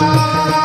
Música